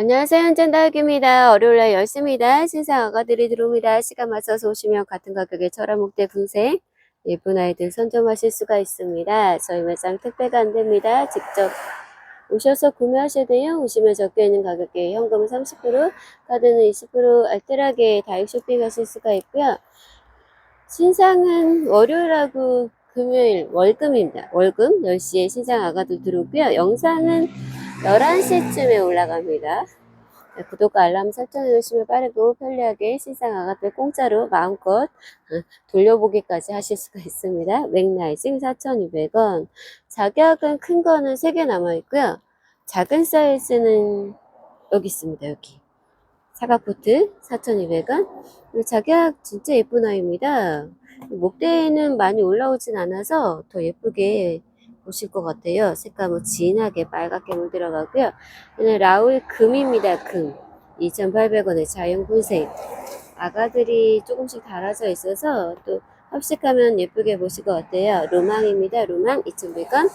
안녕하세요. 현전다육입니다. 월요일날 열습니다. 신상 아가들이 들어옵니다. 시간 맞춰서 오시면 같은 가격에 철화목대 분생 예쁜 아이들 선점하실 수가 있습니다. 저희 매장 택배가 안 됩니다. 직접 오셔서 구매하셔야 돼요. 오시면 적혀 있는 가격에 현금은 30%, 카드는 20% 알뜰하게 다육 쇼핑하실 수가 있고요. 신상은 월요일하고 금요일 월금입니다. 월금 10시에 신상 아가들 들어오고요. 영상은 11시쯤에 올라갑니다. 네, 구독과 알람 설정해 주시면 빠르고 편리하게 신상 아가들 공짜로 마음껏 어, 돌려보기까지 하실 수가 있습니다. 맥라이징 4,200원. 자격은 큰 거는 3개 남아있고요. 작은 사이즈는 여기 있습니다. 여기. 사과포트 4,200원. 자격 진짜 예쁜 아이입니다. 목대에는 많이 올라오진 않아서 더 예쁘게 보실 것 같아요. 색감은 진하게 빨갛게 물들어가고요. 얘는 라울 금입니다. 금. 2,800원의 자연 군색. 아가들이 조금씩 달아져 있어서 또 합식하면 예쁘게 보실 것 같아요. 로망입니다. 로망 2,100원.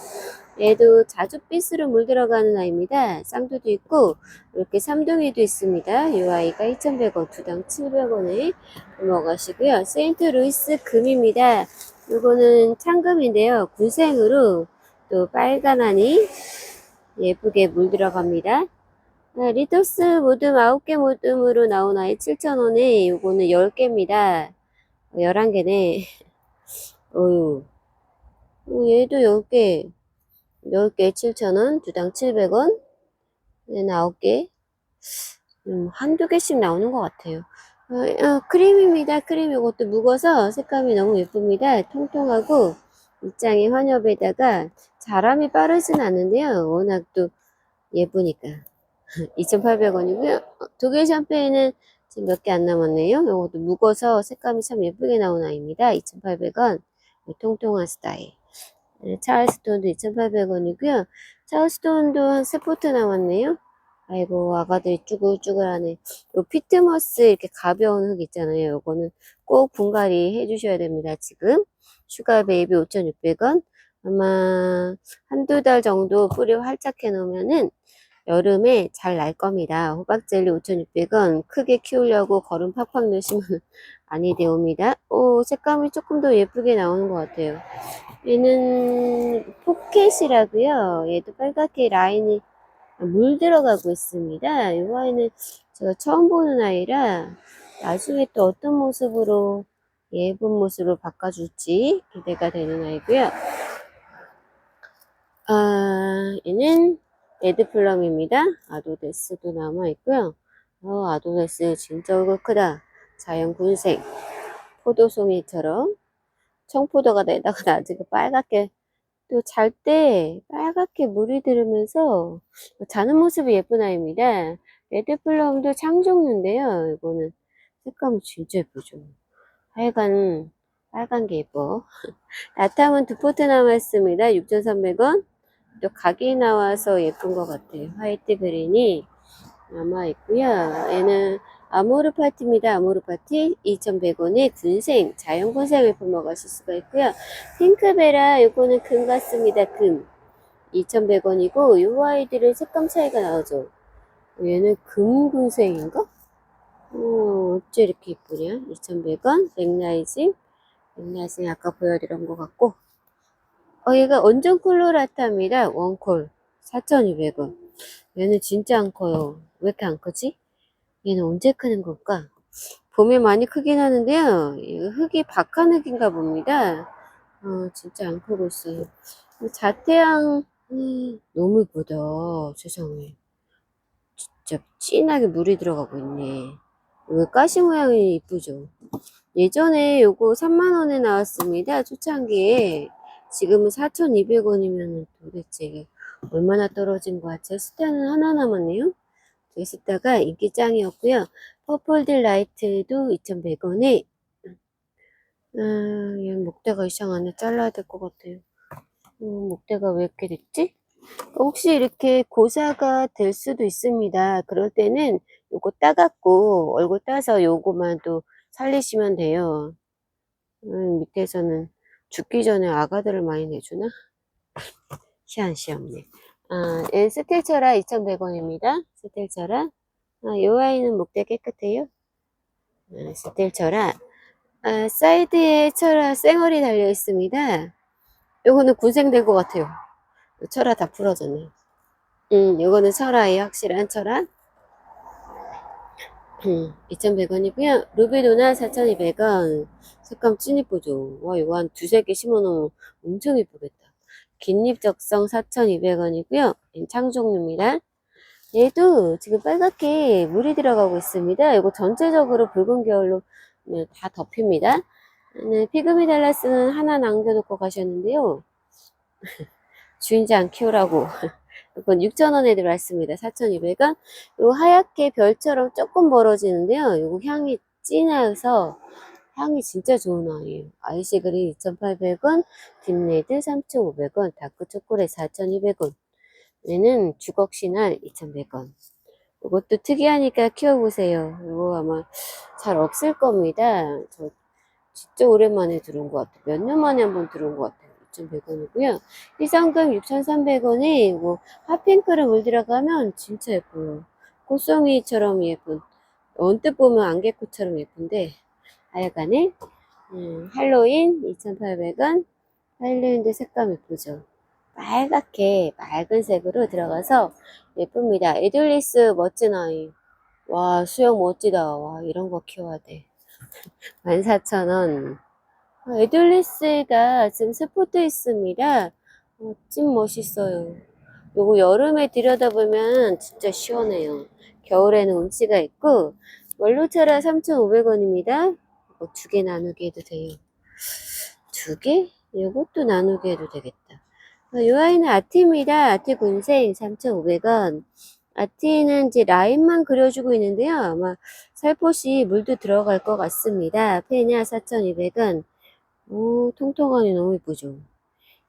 얘도 자주빛으로 물들어가는 아이입니다. 쌍두도 있고 이렇게 삼둥이도 있습니다. 이 아이가 2,100원, 두당 700원에 넘어가시고요. 세인트 루이스 금입니다. 이거는 창금인데요. 군생으로 또 빨간하니 예쁘게 물들어갑니다. 네, 리토스 모듬 9개 모듬으로 나온 아이 7,000원에 요거는 10개입니다. 11개네. 어유. 얘도 10개. 10개 7,000원, 두당 700원. 얘는 9개. 음, 한두 개씩 나오는 것 같아요. 어, 어, 크림입니다. 크림 이것도 묵어서 색감이 너무 예쁩니다. 통통하고 입장의 환엽에다가 자람이 빠르진 않는데요. 워낙 또 예쁘니까. 2,800원이고요. 독일 샴페인은 지금 몇 개 안 남았네요. 이것도 묵어서 색감이 참 예쁘게 나온 아이입니다. 2,800원. 통통한 스타일. 네, 찰스톤도 2,800원이고요. 찰스톤도 한 세 포트 남았네요. 아이고, 아가들이 쭈글쭈글하네. 요 피트머스 이렇게 가벼운 흙 있잖아요. 요거는 꼭 분갈이 해주셔야 됩니다. 지금. 슈가 베이비 5,600원. 아마 한두 달 정도 뿌리 활짝 해 놓으면은 여름에 잘 날 겁니다. 호박젤리 5,600원. 크게 키우려고 거름 팍팍 넣으시면 아니 되옵니다. 오, 색감이 조금 더 예쁘게 나오는 것 같아요. 얘는 포켓이라고요. 얘도 빨갛게 라인이 물 들어가고 있습니다. 이 아이는 제가 처음 보는 아이라 나중에 또 어떤 모습으로 예쁜 모습으로 바꿔줄지 기대가 되는 아이고요. 아, 얘는 레드플럼입니다. 아도데스도 남아있고요. 어, 아도데스 진짜 얼굴 크다. 자연 군색. 포도송이처럼 청포도가 내다가 나중에 빨갛게 또 잘 때 빨갛게 물이 들으면서 자는 모습이 예쁜 아이입니다. 레드플럼도 창종류인데요. 이거는 색감이 진짜 예쁘죠. 하여간 빨간 게 예뻐. 나탐은 두 포트 남았습니다. 6,300원. 또 각이 나와서 예쁜 것 같아요. 화이트 그린이 남아있고요. 얘는 아모르 파티입니다. 아모르 파티 2,100원에 군생, 자연 군생을 품어가실 수가 있고요. 핑크베라 이거는 금 같습니다. 금 2,100원이고 이 아이들은 색감 차이가 나오죠. 얘는 금 군생인가? 어, 어째 이렇게 이쁘냐? 2,100원 맥라이징 맥라이징 아까 보여드린 것 같고 어, 얘가 원전 콜로라타입니다. 원콜 4,200원 얘는 진짜 안 커요. 왜 이렇게 안 크지? 얘는 언제 크는 걸까? 봄에 많이 크긴 하는데요. 흙이 박한 흙인가 봅니다. 어, 진짜 안 크고 있어요. 자태양, 음, 너무 예쁘다. 세상에. 진짜 진하게 물이 들어가고 있네. 이거 가시 모양이 이쁘죠? 예전에 요거 3만원에 나왔습니다. 초창기에. 지금은 4,200원이면 도대체 이게 얼마나 떨어진 거 같죠? 스타는 하나 남았네요. 있었다가 인기 짱이었고요. 퍼플 딜 라이트도 2,100원에 아, 얘 목대가 이상하네. 잘라야 될 것 같아요. 음, 목대가 왜 이렇게 됐지? 혹시 이렇게 고사가 될 수도 있습니다. 그럴 때는 요거 따갖고 얼굴 따서 요거만 또 살리시면 돼요. 음, 밑에서는 죽기 전에 아가들을 많이 내주나? 희한시없네. 아, 얘 스틸철아 2,100원입니다. 스틸철아. 아, 요 아이는 목대 깨끗해요. 아, 스틸철아. 아, 사이드에 철아 쌩얼이 달려 있습니다. 요거는 군생될 것 같아요. 철아 다 부러졌네. 음, 요거는 철아예요. 확실한 철아. 음, 2,100원이고요. 루비도나 4,200원. 색감 찐 이쁘죠? 와, 이거 한 두세 개 심어놓으면 엄청 이쁘겠다. 긴잎 적성 4,200원이고요. 창종류입니다. 얘도 지금 빨갛게 물이 들어가고 있습니다. 이거 전체적으로 붉은 겨울로 네, 다 덮입니다. 네, 피그미 달라스는 하나 남겨놓고 가셨는데요. 주인지 안 키우라고. 이건 6,000원에 들어왔습니다. 4,200원. 요 하얗게 별처럼 조금 벌어지는데요. 요거 향이 진해서 향이 진짜 좋은 아이예요. 아이시그린 2,800원, 딥레드 3,500원, 다크 초콜릿 4,200원. 얘는 주걱신알 2,100원. 이것도 특이하니까 키워보세요. 이거 아마 잘 없을 겁니다. 저 진짜 오랜만에 들어온 것 같아요. 몇 년 만에 한 번 들어온 것 같아요. 2,100원이고요. 희성금 6,300원에 이거 핫핑크를 물 들어가면 진짜 예뻐요. 꽃송이처럼 예쁜, 언뜻 보면 안개꽃처럼 예쁜데, 하여간에, 음, 할로윈 2,800원. 할로윈도 색감 예쁘죠. 빨갛게 맑은 색으로 들어가서 예쁩니다. 에듈리스 멋진 아이. 와, 수영 멋지다. 와, 이런 거 키워야 돼. 14,000원. 아, 에듈리스가 지금 스포트 있습니다. 어, 찐 멋있어요. 요거 여름에 들여다보면 진짜 시원해요. 겨울에는 운치가 있고, 원로차라 3,500원입니다. 이거 두 개 나누게 해도 돼요. 두 개? 이것도 나누게 해도 되겠다. 어, 이 아이는 아티입니다. 아티 군생 3,500원. 아티는 이제 라인만 그려주고 있는데요. 아마 살포시 물도 들어갈 것 같습니다. 페냐 4,200원. 오, 통통함이 너무 예쁘죠.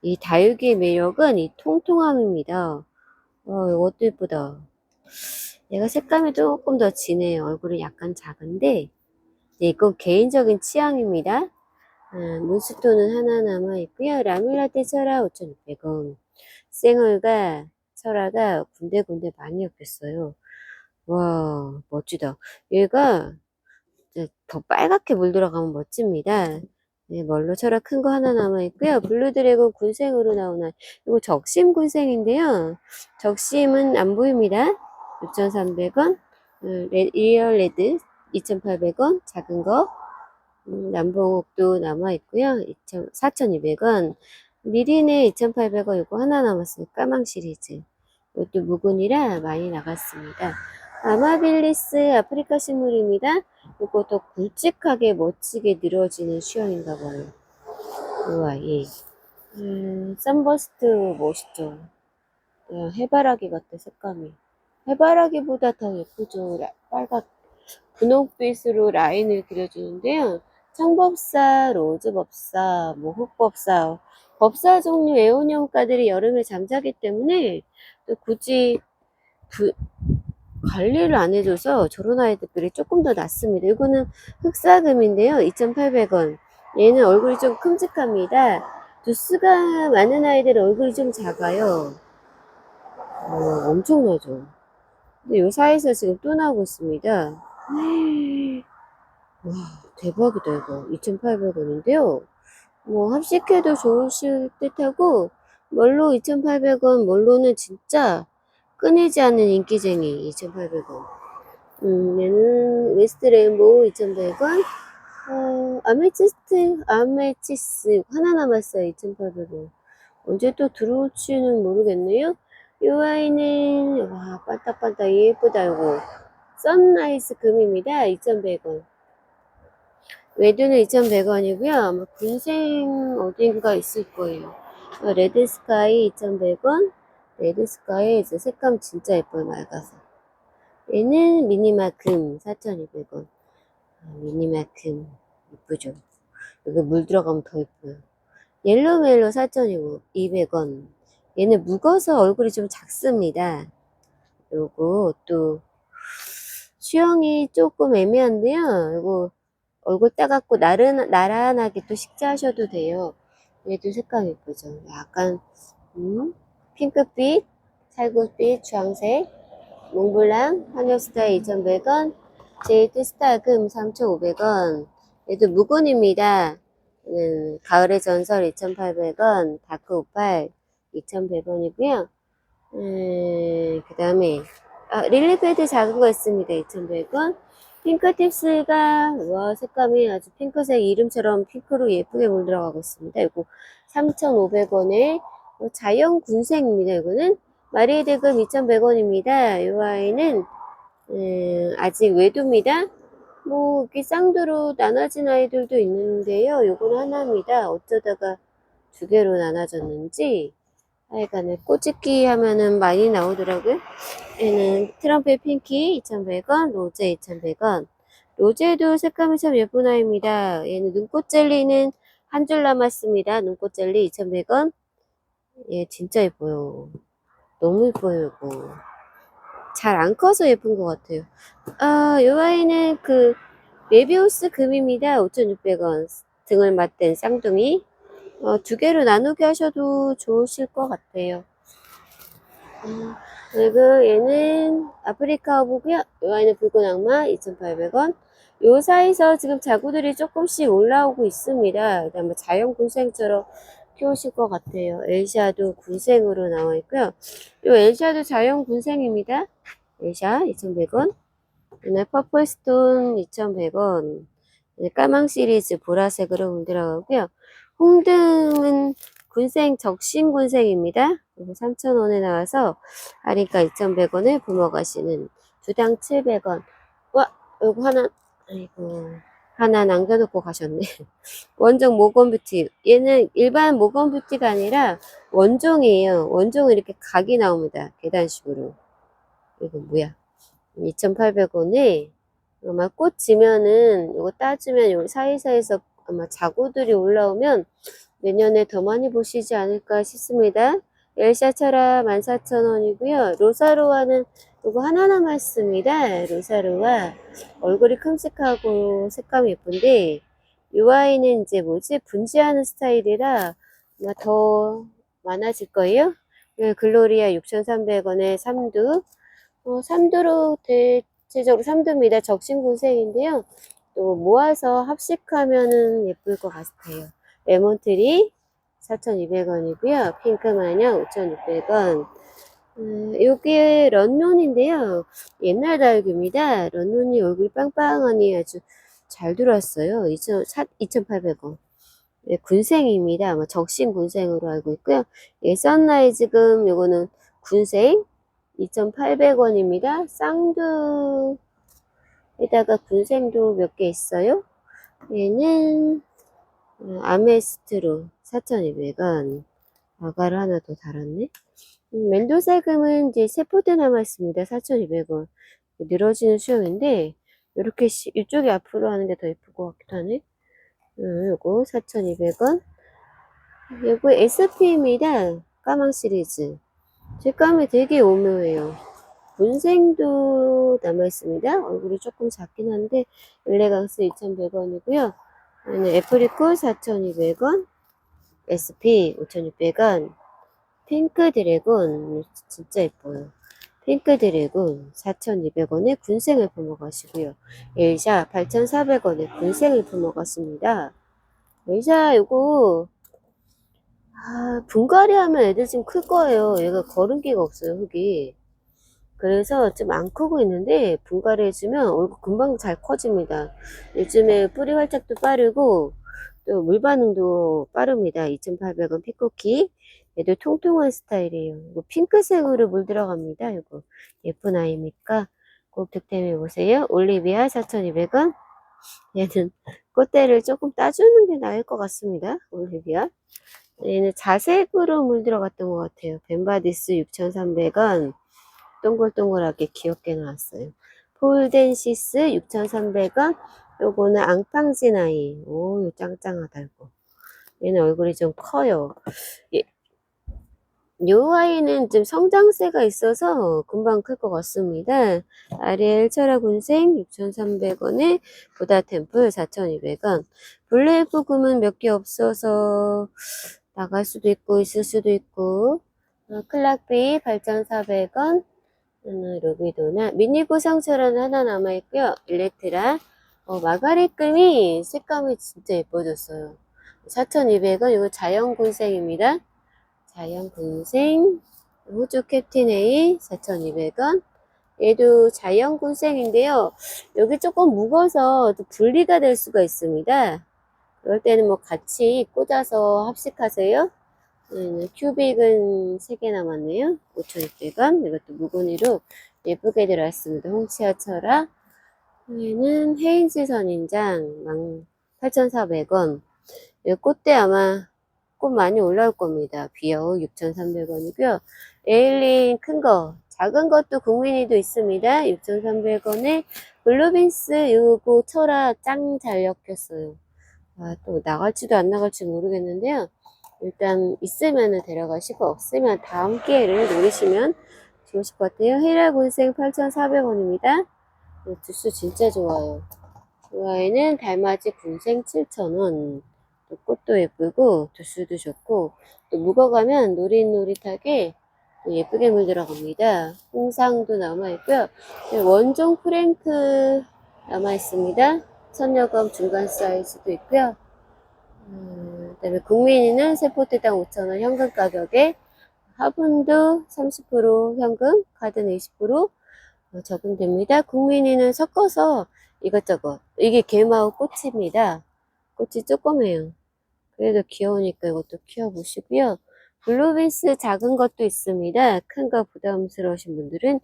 이 다육이의 매력은 이 통통함입니다. 어, 이것도 예쁘다. 얘가 색감이 조금 더 진해요. 얼굴은 약간 작은데, 네, 이건 개인적인 취향입니다. 아, 문스톤은 하나 남아있고요. 라밀라떼 철아 5,600원. 생얼과 철아가 군데군데 많이 엮였어요. 와, 멋지다. 얘가 더 빨갛게 물 들어가면 멋집니다. 네, 멀로 철아 큰거 하나 남아있고요. 블루드래곤 군생으로 나오는, 이거 적심 군생인데요. 적심은 안 보입니다. 6,300원. 어, 리얼 레드 2,800원. 작은 거. 음, 남봉옥도 남아있고요. 4,200원. 미리네 2,800원 이거 하나 남았어요. 까망 시리즈. 이것도 묵은이라 많이 나갔습니다. 아마빌리스 아프리카 식물입니다. 이거 더 굵직하게 멋지게 늘어지는 수영인가 봐요. 우와, 예. 음, 썬버스트 멋있죠. 그냥 해바라기 같아, 색감이. 해바라기보다 더 예쁘죠. 라- 빨갛, 분홍빛으로 라인을 그려주는데요. 청법사, 로즈법사, 뭐 흑법사, 법사 종류 애호년가들이 여름에 잠자기 때문에 또 굳이 부- 관리를 안 해줘서 저런 아이들이 조금 더 낫습니다. 이거는 흑사금인데요. 2,800원. 얘는 얼굴이 좀 큼직합니다. 두스가 많은 아이들은 얼굴이 좀 작아요. 어, 엄청나죠. 근데 요 사이에서 지금 또 나오고 있습니다. 와, 대박이다, 이거. 2,800원인데요. 뭐, 합식해도 좋으실 듯 하고, 멀로 2,800원, 멀로는 진짜 끊이지 않는 인기쟁이 2,800원. 음, 얘는 웨스트 레인보우 2,100원. 어, 아메치스트, 아메치스 하나 남았어요. 2,800원. 언제 또 들어올지는 모르겠네요. 이 아이는, 와, 반딱반딱 예쁘다, 이거. 선라이스 금입니다. 2,100원. 외두는 2,100원이고요. 아마 군생 어딘가 있을 거예요. 어, 레드스카이 2,100원. 레드스카이 이제 색감 진짜 예뻐요. 맑아서. 얘는 미니마금 4,200원. 아, 미니마금 이쁘죠. 여기 물 들어가면 더 예뻐요. 옐로멜로 4,200원. 얘는 묵어서 얼굴이 좀 작습니다. 요거 또 수영이 조금 애매한데요. 요거 얼굴 따갑고 나른, 나란하게 또 식재하셔도 돼요. 얘도 색감 예쁘죠. 약간 음, 핑크빛 탈구빛 주황색, 몽블랑 한엽스타일 2,100원, 제이트 스타금 3,500원. 얘도 무군입니다. 음, 가을의 전설 2,800원, 다크 오팔 2,100원이고요. 음, 그 다음에 아, 릴리 패드 작은 거 있습니다. 2,100원. 핑크 팁스가 와 색감이 아주 핑크색 이름처럼 핑크로 예쁘게 물 들어가고 있습니다. 이거 3,500원에 자연 군생입니다. 이거는 마리에 대금 2,100원입니다. 이 아이는 음, 아직 외도입니다. 뭐 이렇게 쌍두로 나눠진 아이들도 있는데요. 요거는 하나입니다. 어쩌다가 두 개로 나눠졌는지 하여간에 꼬집기 하면은 많이 나오더라고요. 얘는 트럼프의 핑키 2,100원, 로제 2,100원. 로제도 색감이 참 예쁜 아이입니다. 얘는 눈꽃 젤리는 한 줄 남았습니다. 눈꽃 젤리 2,100원. 얘 진짜 예뻐요. 너무 예뻐요, 이거. 잘 안 커서 예쁜 것 같아요. 아, 이 아이는 그, 메비우스 금입니다. 5,600원. 등을 맞댄 쌍둥이. 어, 두 개로 나누게 하셔도 좋으실 것 같아요. 음, 그리고 얘는 아프리카 어부고요. 이 아이는 붉은 악마 2,800원. 요 사이에서 지금 자구들이 조금씩 올라오고 있습니다. 그다음에 자연 군생처럼 키우실 것 같아요. 엘샤도 군생으로 나와 있고요. 요 엘샤도 자연 군생입니다. 엘샤 2,100원. 그다음에 퍼플스톤 2,100원. 까망 시리즈 보라색으로 들어가고요. 홍등은 군생 적신 군생입니다. 그리고 3,000원에 나와서 할인가 2,100원에 부모 가시는 두당 700원. 와, 요거 하나, 아이고, 하나 남겨놓고 가셨네. 원종 모건 뷰티. 얘는 일반 모건 뷰티가 아니라 원종이에요. 원종은 이렇게 각이 나옵니다. 계단식으로. 이거 뭐야? 2,800원에 아마 꽃 지면은 이거 따주면 여기 사이사이에서 아마 자구들이 올라오면 내년에 더 많이 보시지 않을까 싶습니다. 엘샤차라 14,000원이고요. 로사로아는 이거 하나 남았습니다. 로사로아 얼굴이 큼직하고 색감이 예쁜데 이 아이는 이제 뭐지 분지하는 스타일이라 더 많아질 거예요. 예, 글로리아 6,300원에 삼두 어, 삼두로 대체적으로 삼두입니다. 적신 군생인데요. 또 모아서 합식하면은 예쁠 것 같아요. 레몬트리 4,200원이고요. 핑크마녀 5,600원. 음, 요게 런논인데요. 옛날 달규입니다. 런논이 얼굴 빵빵하니 아주 잘 들어왔어요. 2,800원. 네, 군생입니다. 아마 적신 군생으로 알고 있고요. 예, 선라이즈금 요거는 군생 2,800원입니다. 쌍두 에다가 군생도 몇 개 있어요. 얘는 어, 아메스트로 4,200원. 아가를 하나 더 달았네. 음, 멘도살금은 이제 세 포대 남았습니다. 4,200원. 늘어지는 수영인데 이렇게 시- 이쪽이 앞으로 하는 게 더 예쁠 것 같기도 하네. 음, 요거 4,200원. 요거 SP입니다. 까망 시리즈. 색감이 되게 오묘해요. 군생도 남아있습니다. 얼굴이 조금 작긴 한데, 일레강스 2,100원이고요. 애프리콜 4,200원, SP 5,600원, 핑크 드래곤, 진짜 예뻐요. 핑크 드래곤 4,200원에 군생을 품어가시고요. 엘샤 8,400원에 군생을 품어갔습니다. 엘샤 이거 아, 분갈이 하면 애들 좀 클 거예요. 얘가 거름기가 없어요, 흙이. 그래서 좀 안 크고 있는데, 분갈이 해주면 얼굴 금방 잘 커집니다. 요즘에 뿌리 활짝도 빠르고, 또 물 반응도 빠릅니다. 2,800원 피코키. 얘도 통통한 스타일이에요. 이거 핑크색으로 물 들어갑니다. 이거 예쁜 아이니까 꼭 득템해 보세요. 올리비아 4,200원. 얘는 꽃대를 조금 따주는 게 나을 것 같습니다. 올리비아. 얘는 자색으로 물 들어갔던 것 같아요. 벤바디스 6,300원. 동글동글하게 귀엽게 나왔어요. 폴덴시스 6,300원. 요거는 앙팡진 아이. 오, 요 짱짱하다, 이거. 얘는 얼굴이 좀 커요. 예, 요 아이는 좀 성장세가 있어서 금방 클 것 같습니다. 아리엘 철화군생 6,300원에 보다 템플 4,200원. 블레이프 금은 몇 개 없어서 나갈 수도 있고 있을 수도 있고 어, 클락비 8,400원. 하나 루비도나 미니 구성철은 하나 남아있고요. 일렉트라 어, 마가리금이 색감이 진짜 예뻐졌어요. 4,200원 이거 자연군생입니다. 자연군생 호주 캡틴 A 4,200원 얘도 자연군생인데요. 여기 조금 묵어서 또 분리가 될 수가 있습니다. 그럴 때는 뭐 같이 꽂아서 합식하세요. 네, 큐빅은 3개 남았네요. 5,600원. 이것도 묵은이로 예쁘게 들어왔습니다. 홍치아 철아. 얘는 헤인즈 선인장 8,400원. 이 꽃대 아마 꽃 많이 올라올 겁니다. 비어우 6,300원이고요. 에일린 큰 거, 작은 것도 국민이도 있습니다. 6,300원에 블루빈스 요거 철아 짱잘 엮였어요. 아, 또 나갈지도 안 나갈지 모르겠는데요. 일단 있으면 데려가시고 없으면 다음 기회를 노리시면 좋으실 것 같아요. 헤라 군생 8,400원입니다. 두수 진짜 좋아요. 좋아에는 달맞이 군생 7,000원. 또 꽃도 예쁘고 두수도 좋고 또 묵어가면 노릿노릿하게 또 예쁘게 물들어갑니다. 홍상도 남아있고요. 네, 원종 프랭크 남아있습니다. 천여검 중간 사이즈도 있고요. 음, 그 다음에 국민이는 세포트당 5,000원 현금 가격에 화분도 30% 현금, 카드는 20% 어, 적용됩니다. 국민이는 섞어서 이것저것 이게 개마우 꽃입니다. 꽃이 조그매요. 그래도 귀여우니까 이것도 키워보시고요. 블루빈스 작은 것도 있습니다. 큰 거 부담스러우신 분들은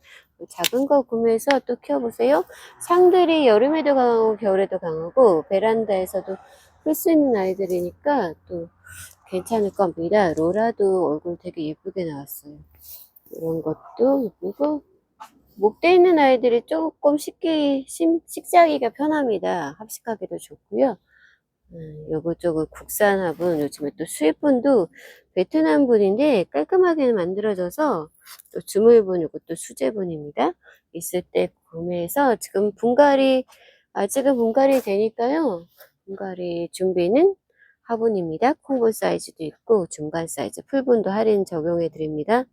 작은 거 구매해서 또 키워보세요. 상들이 여름에도 강하고 겨울에도 강하고 베란다에서도 클 수 있는 아이들이니까 또 괜찮을 겁니다. 로라도 얼굴 되게 예쁘게 나왔어요. 이런 것도 예쁘고 목대 있는 아이들이 조금 식기, 심- 식사하기가 편합니다. 합식하기도 좋고요. 음, 요것저것 국산 화분, 요즘에 또 수입분도 베트남 분인데 깔끔하게 만들어져서 또 주물분, 요것도 수제분입니다. 있을 때 구매해서 지금 분갈이, 아직은 분갈이 되니까요. 분갈이 준비는 화분입니다. 콩분 사이즈도 있고 중간 사이즈, 풀분도 할인 적용해 드립니다.